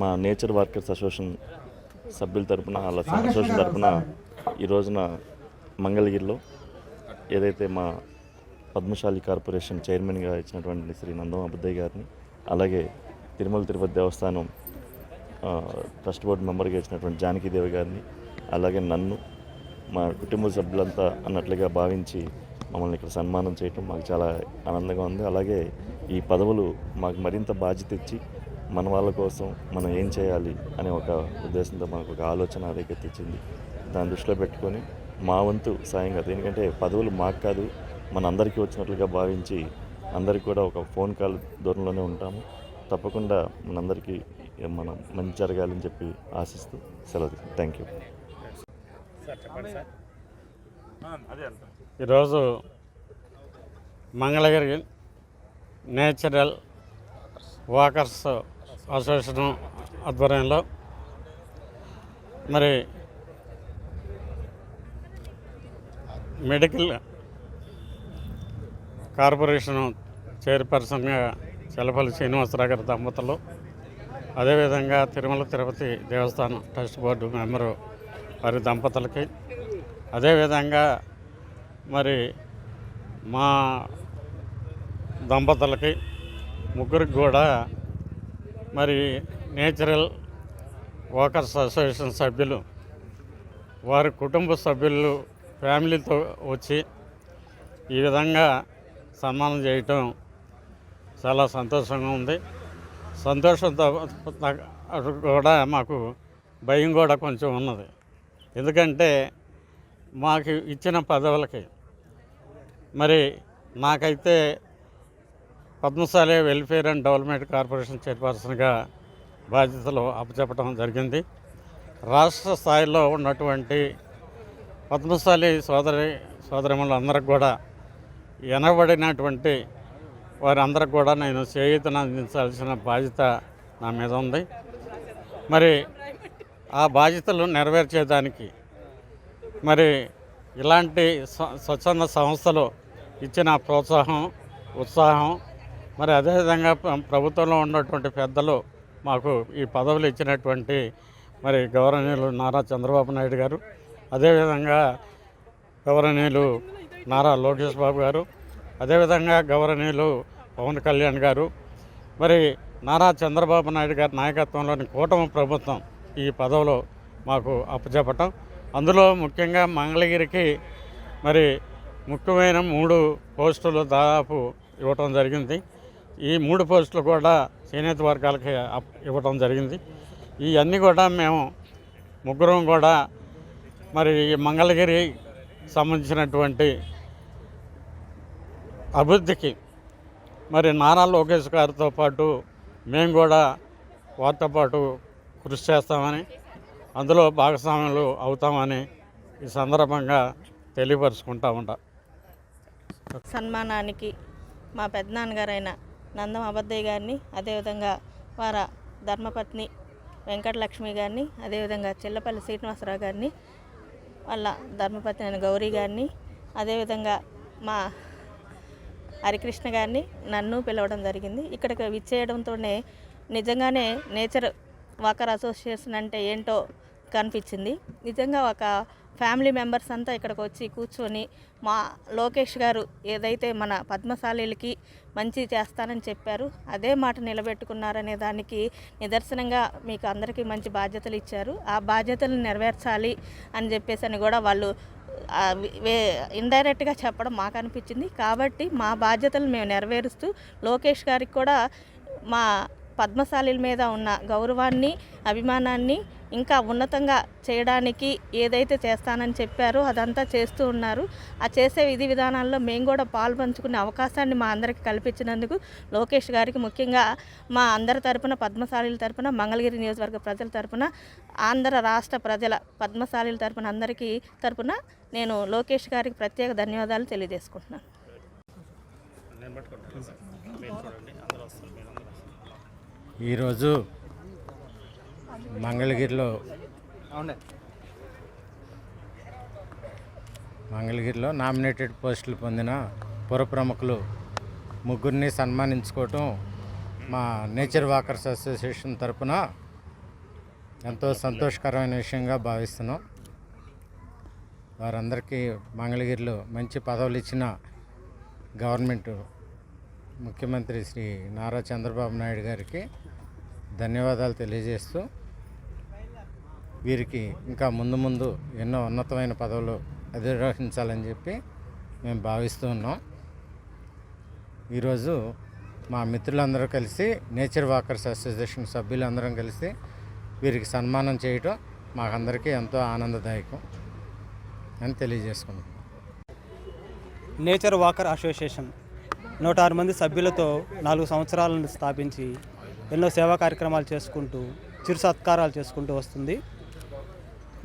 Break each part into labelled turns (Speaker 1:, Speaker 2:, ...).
Speaker 1: మా nature workers association సభ్యుల తరపున వాళ్ళ అసోసియేషన్ తరపున ఈ రోజున మంగళగిరిలో ఏదైతే మా పద్మశాలి కార్పొరేషన్ చైర్మన్గా ఇచ్చినటువంటి శ్రీ నందమ బుద్ధయ్య గారిని అలాగే తిరుమల తిరుపతి దేవస్థానం ట్రస్ట్ బోర్డు మెంబర్గా ఇచ్చినటువంటి జానకీదేవి గారిని అలాగే నన్ను మా కుటుంబ సభ్యులంతా అన్నట్లుగా భావించి మమ్మల్ని ఇక్కడ సన్మానం చేయటం మాకు చాలా ఆనందంగా ఉంది. అలాగే ఈ పదవులు మాకు మరింత బాధ్యత ఇచ్చి మన వాళ్ళ కోసం మనం ఏం చేయాలి అనే ఒక ఉద్దేశంతో మనకు ఒక ఆలోచన రేకెత్తించింది దాన్ని దృష్టిలో పెట్టుకొని మా వంతు సాయంగా ఎందుకంటే పదవులు మాకు కాదు మన అందరికీ వచ్చినట్లుగా భావించి అందరికీ కూడా ఒక ఫోన్ కాల్ దూరంలోనే ఉంటాము. తప్పకుండా మనందరికీ మనం మంచి జరగాలని చెప్పి ఆశిస్తూ సెలవు థ్యాంక్ యూ.
Speaker 2: ఈరోజు మంగళగిరి నేచురల్ వాకర్స్ అసోసియేషన్ ఆధ్వర్యంలో. మరి మెడికల్ కార్పొరేషన్ చైర్పర్సన్గా చెలపల్లి శ్రీనివాసరావు గారి దంపతులు అదేవిధంగా తిరుమల తిరుపతి దేవస్థానం ట్రస్ట్ బోర్డు మెంబరు వారి దంపతులకి అదేవిధంగా మరి మా దంపతులకి ముగ్గురికి కూడా మరి నేచురల్ వర్కర్స్ అసోసియేషన్ సభ్యులు వారి కుటుంబ సభ్యులు ఫ్యామిలీతో వచ్చి ఈ విధంగా సన్మానం చేయటం చాలా సంతోషంగా ఉంది. సంతోషంతో కూడా మాకు భయం కూడా కొంచెం ఉన్నది. ఎందుకంటే మాకు ఇచ్చిన పదవులకి మరి నాకైతే Padmashali welfare and development corporation చైర్పర్సన్గా బాధ్యతలు అప్పచెప్పడం జరిగింది. రాష్ట్ర స్థాయిలో ఉన్నటువంటి పద్మశాలి సోదరి సోదరిమలందరికి కూడా ఎనబడినటువంటి వారందరికి కూడా నేను చేయూతను అందించాల్సిన బాధ్యత నా మీద ఉంది. మరి ఆ బాధ్యతలు నెరవేర్చేదానికి మరి ఇలాంటి స్వచ్ఛంద సంస్థలు ఇచ్చిన ప్రోత్సాహం ఉత్సాహం మరి అదేవిధంగా ప్రభుత్వంలో ఉన్నటువంటి పెద్దలు మాకు ఈ పదవులు ఇచ్చినటువంటి మరి గౌరవనీయులు నారా చంద్రబాబు నాయుడు గారు అదేవిధంగా గౌరవనీయులు నారా లోకేష్ బాబు గారు అదేవిధంగా గౌరవనీయులు పవన్ కళ్యాణ్ గారు మరి నారా చంద్రబాబు నాయుడు గారి నాయకత్వంలోని కూటమి ప్రభుత్వం ఈ పదవిలో మాకు అప్పచెప్పటం. అందులో ముఖ్యంగా మంగళగిరికి మరి ముఖ్యమైన మూడు పోస్టులు దాదాపు ఇవ్వటం జరిగింది. ఈ మూడు పోస్టులు కూడా చేనేత వర్గాలకి ఇవ్వడం ఇవ్వటం జరిగింది. ఇవన్నీ కూడా మేము ముగ్గురం కూడా మరి ఈ మంగళగిరి సంబంధించినటువంటి అభివృద్ధికి మరి నారా లోకేష్ గారితో పాటు మేము కూడా వారితో పాటు కృషి చేస్తామని అందులో భాగస్వాములు అవుతామని ఈ సందర్భంగా తెలియపరుచుకుంటా ఉంటా.
Speaker 3: సన్మానానికి మా పెద్దనాన్నగారైన నందం అబద్దయ్య గారిని అదేవిధంగా వార ధర్మపత్ని వెంకటలక్ష్మి గారిని అదేవిధంగా చిల్లపల్లి శ్రీనివాసరావు గారిని వాళ్ళ ధర్మపత్ని అయిన గౌరీ గారిని అదేవిధంగా మా హరికృష్ణ గారిని నన్ను పిలవడం జరిగింది. ఇక్కడికి విచ్చేయడంతోనే నిజంగానే నేచర్ వాకర్ అసోసియేషన్ అంటే ఏంటో కనిపించింది. నిజంగా ఒక ఫ్యామిలీ మెంబర్స్ అంతా ఇక్కడికి వచ్చి కూర్చొని మా లోకేష్ గారు ఏదైతే మన పద్మశాలీలకి మంచి చేస్తానని చెప్పారు అదే మాట నిలబెట్టుకున్నారనే దానికి నిదర్శనంగా మీకు అందరికీ మంచి బాధ్యతలు ఇచ్చారు. ఆ బాధ్యతలు నెరవేర్చాలి అని చెప్పేసి అని కూడా వాళ్ళు వే ఇండైరెక్ట్గా చెప్పడం మాకు అనిపించింది. కాబట్టి మా బాధ్యతలు మేము నెరవేరుస్తూ లోకేష్ గారికి కూడా మా పద్మశాలిల మీద ఉన్న గౌరవాన్ని అభిమానాన్ని ఇంకా ఉన్నతంగా చేయడానికి ఏదైతే చేస్తానని చెప్పారో అదంతా చేస్తూ ఉన్నారు. ఆ చేసే విధి విధానాల్లో మేము కూడా పాల్పంచుకునే అవకాశాన్ని మా అందరికి కల్పించినందుకు లోకేష్ గారికి ముఖ్యంగా మా అందరి తరపున పద్మశాలీల తరపున మంగళగిరి నియోజకవర్గ ప్రజల తరపున ఆంధ్ర రాష్ట్ర ప్రజల పద్మశాలీల తరపున అందరికీ తరపున నేను లోకేష్ గారికి ప్రత్యేక ధన్యవాదాలు తెలియజేసుకుంటున్నాను.
Speaker 4: ఈరోజు మంగళగిరిలో మంగళగిరిలో నామినేటెడ్ పోస్టులు పొందిన పుర ప్రముఖులు ముగ్గురిని సన్మానించుకోవటం మా నేచర్ వాకర్స్ అసోసియేషన్ తరపున ఎంతో సంతోషకరమైన విషయంగా భావిస్తున్నాం. వారందరికీ మంగళగిరిలో మంచి పదవులు ఇచ్చిన గవర్నమెంట్ ముఖ్యమంత్రి శ్రీ నారా చంద్రబాబు నాయుడు గారికి ధన్యవాదాలు తెలియజేస్తూ వీరికి ఇంకా ముందు ముందు ఎన్నో ఉన్నతమైన పదవులు అధిరోహించాలని చెప్పి మేము భావిస్తూ ఉన్నాం. ఈరోజు మా మిత్రులందరూ కలిసి నేచర్ వాకర్స్ అసోసియేషన్ సభ్యులందరం కలిసి వీరికి సన్మానం చేయటం మాకందరికీ ఎంతో ఆనందదాయకం అని తెలియజేసుకున్నాం
Speaker 5: నేచర్ వాకర్ అసోసియేషన్ నూట ఆరు మంది సభ్యులతో నాలుగు సంవత్సరాలను స్థాపించి ఎన్నో సేవా కార్యక్రమాలు చేసుకుంటూ చిరు సత్కారాలు చేసుకుంటూ వస్తుంది.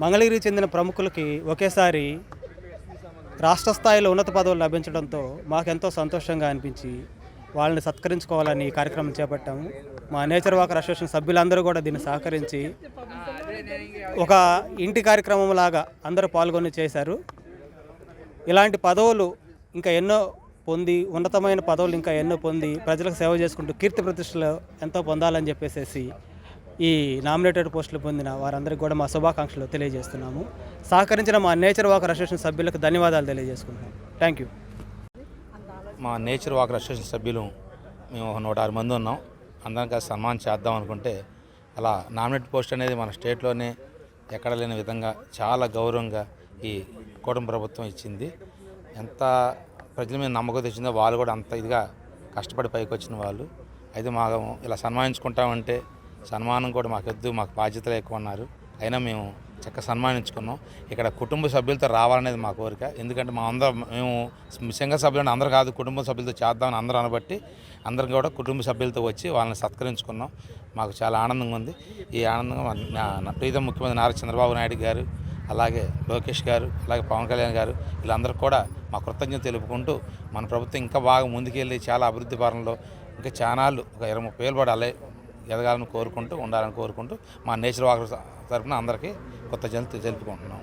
Speaker 5: మంగళగిరి చెందిన ప్రముఖులకి ఒకేసారి రాష్ట్ర స్థాయిలో ఉన్నత పదవులు లభించడంతో మాకెంతో సంతోషంగా అనిపించి వాళ్ళని సత్కరించుకోవాలని ఈ కార్యక్రమం చేపట్టాము. మా నేచర్ వాకర్ అసోసియేషన్ సభ్యులందరూ కూడా దీన్ని సహకరించి ఒక ఇంటి కార్యక్రమం లాగా అందరూ పాల్గొని చేశారు. ఇలాంటి పదవులు ఇంకా ఎన్నో పొంది ఉన్నతమైన పదవులు ఇంకా ఎన్నో పొంది ప్రజలకు సేవ చేసుకుంటూ కీర్తి ప్రతిష్టలు ఎంతో పొందాలని చెప్పేసి ఈ నామినేటెడ్ పోస్టులు పొందిన వారందరికీ కూడా మా శుభాకాంక్షలు తెలియజేస్తున్నాము. సహకరించిన మా నేచర్ వాకర్ అసోసియేషన్ సభ్యులకు ధన్యవాదాలు తెలియజేసుకుంటున్నాం. థ్యాంక్ యూ
Speaker 6: మా నేచర్ వాకర్ అసోసియేషన్ సభ్యులు మేము ఒక నూట ఆరు మంది ఉన్నాం. అందరం కలిసి సన్మానం చేద్దాం అనుకుంటే అలా నామినేట్ పోస్ట్ అనేది మన స్టేట్లోనే ఎక్కడ లేని విధంగా చాలా గౌరవంగా ఈ కూటమి ప్రభుత్వం ఇచ్చింది. ఎంత ప్రజల మీద నమ్మకం తెచ్చిందో వాళ్ళు కూడా అంత ఇదిగా కష్టపడి పైకి వచ్చిన వాళ్ళు. అయితే మాకు ఇలా సన్మానించుకుంటామంటే సన్మానం కూడా మాకు మాకు బాధ్యతలు ఎక్కువ ఉన్నారు అయినా మేము చక్కగా సన్మానించుకున్నాం. ఇక్కడ కుటుంబ సభ్యులతో రావాలనేది మా కోరిక. ఎందుకంటే మా అందరం మేము సంఘ సభ్యులను అందరూ కాదు కుటుంబ సభ్యులతో చేద్దామని అందరూ అనబట్టి అందరం కూడా కుటుంబ సభ్యులతో వచ్చి వాళ్ళని సత్కరించుకున్నాం. మాకు చాలా ఆనందంగా ఉంది. ఈ ఆనందంగా నా ప్రీతం ముఖ్యమంత్రి నారా చంద్రబాబు నాయుడు గారు అలాగే లోకేష్ గారు అలాగే పవన్ కళ్యాణ్ గారు వీళ్ళందరూ కూడా మా కృతజ్ఞత తెలుపుకుంటూ మన ప్రభుత్వం ఇంకా బాగా ముందుకెళ్ళి చాలా అభివృద్ధి పరంలో ఇంకా చానాళ్ళు ఒక ఇరవై ముప్పై ఏళ్ళు పడాలి ఎదగాలని కోరుకుంటూ ఉండాలని కోరుకుంటూ మా నేచర్ వాకర్ తరఫున అందరికీ కృతజ్ఞతలు తెలుపుకుంటున్నాం.